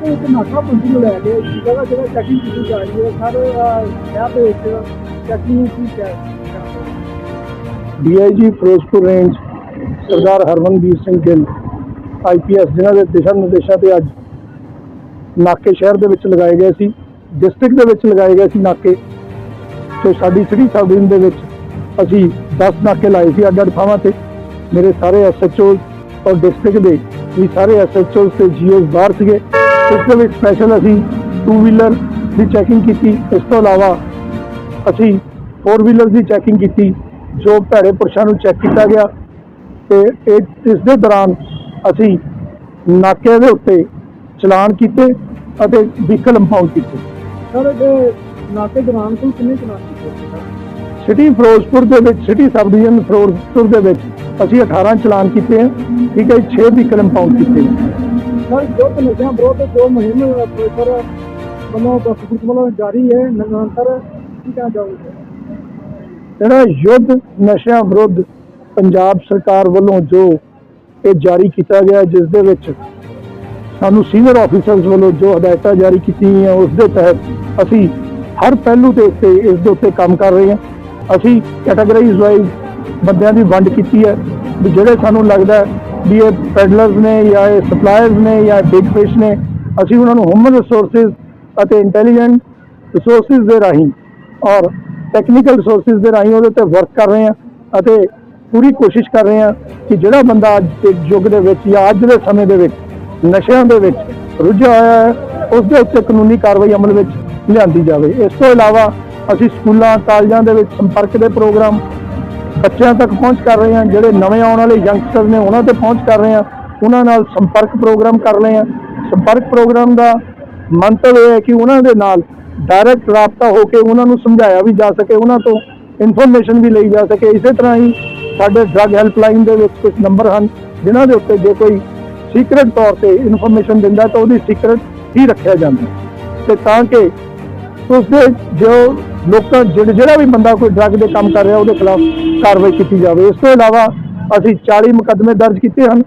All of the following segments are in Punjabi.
ਤੇ ਇੱਕ ਨਾਕਾ ਨੂੰ ਲੈ ਕੇ ਜਗ੍ਹਾ ਜਗ੍ਹਾ ਚੈਕਿੰਗ ਕੀਤੀ ਜਾ ਰਹੀ ਹੈ, ਸਰ ਵਿਆਹ ਦੇ ਵਿੱਚ ਚੈਕਿੰਗ ਕੀ ਹੈ DIG Ferozepur range Sardar Harmanveer Singh Gill IPS ਜਿਨ੍ਹਾਂ ਦੇ ਦਿਸ਼ਾ ਨਿਰਦੇਸ਼ਾਂ ਤੇ ਅੱਜ ਨਾਕੇ ਸ਼ਹਿਰ ਦੇ ਵਿੱਚ ਲਗਾਏ ਗਏ ਸੀ ਡਿਸਟ੍ਰਿਕਟ ਦੇ ਵਿੱਚ ਲਗਾਏ ਗਏ ਸੀ ਨਾਕੇ। ਤੇ ਸਾਡੀ ਸਿਟੀ ਸਬ ਡਿਵੀਜ਼ਨ ਦੇ ਵਿੱਚ ਅਸੀਂ 10 ਨਾਕੇ ਲਾਏ ਸੀ ਅੱਡ ਅੱਡ ਥਾਵਾਂ ਤੇ। ਮੇਰੇ ਸਾਰੇ ਐਸਐਚਓ ਔਰ ਡਿਸਟ੍ਰਿਕਟ ਦੇ ਵੀ ਸਾਰੇ ਐਸਐਚਓ ਤੇ ਜੀਓਸ ਬਾਹਰ ਸੀਗੇ। ਇਸ ਦੇ ਵਿੱਚ ਸਪੈਸ਼ਲ ਅਸੀਂ ਟੂ ਵੀਲਰ ਦੀ ਚੈਕਿੰਗ ਕੀਤੀ। ਇਸ ਤੋਂ ਇਲਾਵਾ ਅਸੀਂ ਫੋਰ ਵੀਲਰ ਦੀ ਚੈਕਿੰਗ ਕੀਤੀ ਜੋ ਭੈੜੇ ਪੁਰਸ਼ਾਂ ਨੂੰ ਚੈੱਕ ਕੀਤਾ ਗਿਆ। ਤੇ ਇਹ ਇਸ ਦੇ ਦੌਰਾਨ ਅਸੀਂ ਨਾਕੇ ਦੇ ਉੱਤੇ ਚਲਾਨ ਕੀਤੇ ਅਤੇ ਵਹੀਕਲ ਇੰਪਾਊਂਡ ਕੀਤੇ। ਸਰ ਇਹ ਨਾਕੇ ਦੌਰਾਨ ਕੋਈ ਕਿੰਨੇ ਚਲਾਨ ਕੀਤੇ? ਸਿਟੀ ਫਿਰੋਜ਼ਪੁਰ ਦੇ ਵਿੱਚ ਸਿਟੀ ਸਬ ਡਿਵੀਜ਼ਨ ਫਿਰੋਜ਼ਪੁਰ ਦੇ ਵਿੱਚ ਅਸੀਂ 18 ਚਲਾਨ ਕੀਤੇ ਹਨ ਠੀਕ ਹੈ 6 ਵਹੀਕਲ ਇੰਪਾਊਂਡ ਕੀਤੇ ਸਰ ਜੋ ਨਸ਼ਿਆਂ ਵਿਰੋਧ ਜੋ ਮੁਹਿੰਮ ਸਰ, ਵੱਲੋਂ ਪੁਲਿਸ ਵੱਲੋਂ ਜਾਰੀ ਹੈ, ਨਿਰੰਤਰ ਕੀ ਕਹਿਣਾ ਚਾਹੋਗੇ ਜਿਹੜਾ ਯੁੱਧ ਨਸ਼ਿਆਂ ਵਿਰੁੱਧ ਪੰਜਾਬ ਸਰਕਾਰ ਵੱਲੋਂ ਜੋ ਇਹ ਜਾਰੀ ਕੀਤਾ ਗਿਆ, ਜਿਸ ਦੇ ਵਿੱਚ ਸਾਨੂੰ ਸੀਨੀਅਰ ਆਫੀਸਰਸ ਵੱਲੋਂ ਜੋ ਹਦਾਇਤਾਂ ਜਾਰੀ ਕੀਤੀਆਂ ਗਈਆਂ, ਉਸ ਦੇ ਤਹਿਤ ਅਸੀਂ ਹਰ ਪਹਿਲੂ ਦੇ ਉੱਤੇ ਇਸ ਦੇ ਉੱਤੇ ਕੰਮ ਕਰ ਰਹੇ ਹਾਂ। ਅਸੀਂ ਕੈਟਾਗਰਾਈਜ਼ ਵਾਈਜ਼ ਬੰਦਿਆਂ ਦੀ ਵੰਡ ਕੀਤੀ ਹੈ, ਵੀ ਜਿਹੜੇ ਸਾਨੂੰ ਲੱਗਦਾ ਵੀ ਇਹ ਪੈਡਲਰਸ ਨੇ ਜਾਂ ਇਹ ਸਪਲਾਇਰਸ ਨੇ ਜਾਂ ਬਿਗ ਫਿਸ਼ ਨੇ, ਅਸੀਂ ਉਹਨਾਂ ਨੂੰ ਹਿਊਮਨ ਰਿਸੋਰਸਸ ਅਤੇ ਇੰਟੈਲੀਜੈਂਟ ਰਿਸੋਰਸਸ ਦੇ ਰਾਹੀਂ ਔਰ ਟੈਕਨੀਕਲ ਰਿਸੋਰਸਸ ਦੇ ਰਾਹੀਂ ਉਹਦੇ ਤੇ ਵਰਕ ਕਰ ਰਹੇ ਹਾਂ ਅਤੇ ਪੂਰੀ ਕੋਸ਼ਿਸ਼ ਕਰ ਰਹੇ ਹਾਂ ਕਿ ਜਿਹੜਾ ਬੰਦਾ ਅੱਜ ਦੇ ਯੁੱਗ ਦੇ ਵਿੱਚ ਜਾਂ ਅੱਜ ਦੇ ਸਮੇਂ ਦੇ ਵਿੱਚ ਨਸ਼ਿਆਂ ਦੇ ਵਿੱਚ ਰੁੱਝਿਆ ਹੋਇਆ ਹੈ, ਉਸ ਦੇ ਉੱਤੇ ਕਾਨੂੰਨੀ ਕਾਰਵਾਈ ਅਮਲ ਵਿੱਚ ਲਿਆਂਦੀ ਜਾਵੇ। ਇਸ ਤੋਂ ਇਲਾਵਾ ਅਸੀਂ ਸਕੂਲਾਂ, ਕਾਲਜਾਂ ਦੇ ਵਿੱਚ ਸੰਪਰਕ ਦੇ ਪ੍ਰੋਗਰਾਮ ਬੱਚਿਆਂ ਤੱਕ ਪਹੁੰਚ ਕਰ ਰਹੇ ਹਾਂ, ਜਿਹੜੇ ਨਵੇਂ ਆਉਣ ਵਾਲੇ ਯੰਗਸਟਰ ਨੇ ਉਹਨਾਂ ਤੇ ਪਹੁੰਚ ਕਰ ਰਹੇ ਹਾਂ, ਉਹਨਾਂ ਨਾਲ ਸੰਪਰਕ ਪ੍ਰੋਗਰਾਮ ਕਰ ਰਹੇ ਹਾਂ। ਸੰਪਰਕ ਪ੍ਰੋਗਰਾਮ ਦਾ ਮੰਤਵ ਇਹ ਹੈ ਕਿ ਉਹਨਾਂ ਦੇ ਨਾਲ ਡਾਇਰੈਕਟ ਰਾਬਤਾ ਹੋ ਕੇ ਉਹਨਾਂ ਨੂੰ ਸਮਝਾਇਆ ਵੀ ਜਾ ਸਕੇ, ਉਹਨਾਂ ਤੋਂ ਇਨਫੋਰਮੇਸ਼ਨ ਵੀ ਲਈ ਜਾ ਸਕੇ। ਇਸੇ ਤਰ੍ਹਾਂ ਹੀ ਸਾਡੇ ਡਰੱਗ ਹੈਲਪਲਾਈਨ ਦੇ ਵਿੱਚ ਕੁਝ ਨੰਬਰ ਹਨ, ਜਿਨ੍ਹਾਂ ਦੇ ਉੱਤੇ ਜੇ ਕੋਈ ਸੀਕ੍ਰੇਟ ਤੌਰ ਤੇ ਇਨਫੋਰਮੇਸ਼ਨ ਦਿੰਦਾ ਤਾਂ ਉਹਦੀ ਸੀਕ੍ਰੇਟ ਹੀ ਰੱਖਿਆ ਜਾਂਦਾ ਤੇ ਤਾਂ ਕਿ ਉਸਦੇ ਜੋ ਲੋਕਾਂ ਜਿਹੜਾ ਜਿਹੜਾ ਵੀ ਬੰਦਾ ਕੋਈ ਡਰੱਗ ਦੇ ਕੰਮ ਕਰ ਰਿਹਾ, ਉਹਦੇ ਖਿਲਾਫ ਕਾਰਵਾਈ ਕੀਤੀ ਜਾਵੇ। ਇਸ ਤੋਂ ਇਲਾਵਾ ਅਸੀਂ 40 ਮੁਕੱਦਮੇ ਦਰਜ ਕੀਤੇ ਹਨ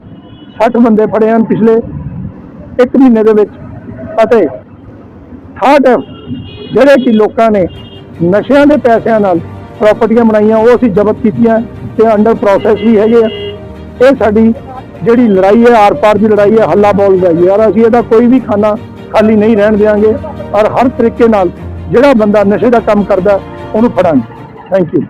60 ਬੰਦੇ ਫੜੇ ਹਨ ਪਿਛਲੇ 1 ਮਹੀਨੇ ਦੇ ਵਿੱਚ। ਅਤੇ 68 ਜਿਹੜੇ ਕਿ ਲੋਕਾਂ ਨੇ ਨਸ਼ਿਆਂ ਦੇ ਪੈਸਿਆਂ ਨਾਲ ਪ੍ਰਾਪਰਟੀਆਂ ਬਣਾਈਆਂ, ਉਹ ਅਸੀਂ ਜ਼ਬਤ ਕੀਤੀਆਂ ਤੇ ਅੰਡਰ ਪ੍ਰੋਸੈਸ ਵੀ ਹੈਗੇ ਆ। ਇਹ ਸਾਡੀ ਜਿਹੜੀ ਲੜਾਈ ਹੈ ਆਰ ਪਾਰ ਦੀ ਲੜਾਈ ਹੈ ਹੱਲਾ ਬੋਲ ਦਾ ਔਰ ਅਸੀਂ ਇਹਦਾ ਕੋਈ ਵੀ ਖਾਨਾ ਖਾਲੀ ਨਹੀਂ ਰਹਿਣ ਦੇਵਾਂਗੇ ਔਰ ਹਰ ਤਰੀਕੇ ਨਾਲ ਜਿਹੜਾ ਬੰਦਾ ਨਸ਼ੇ ਦਾ ਕੰਮ ਕਰਦਾ ਉਹਨੂੰ ਫੜਾਂਗੇ। Thank you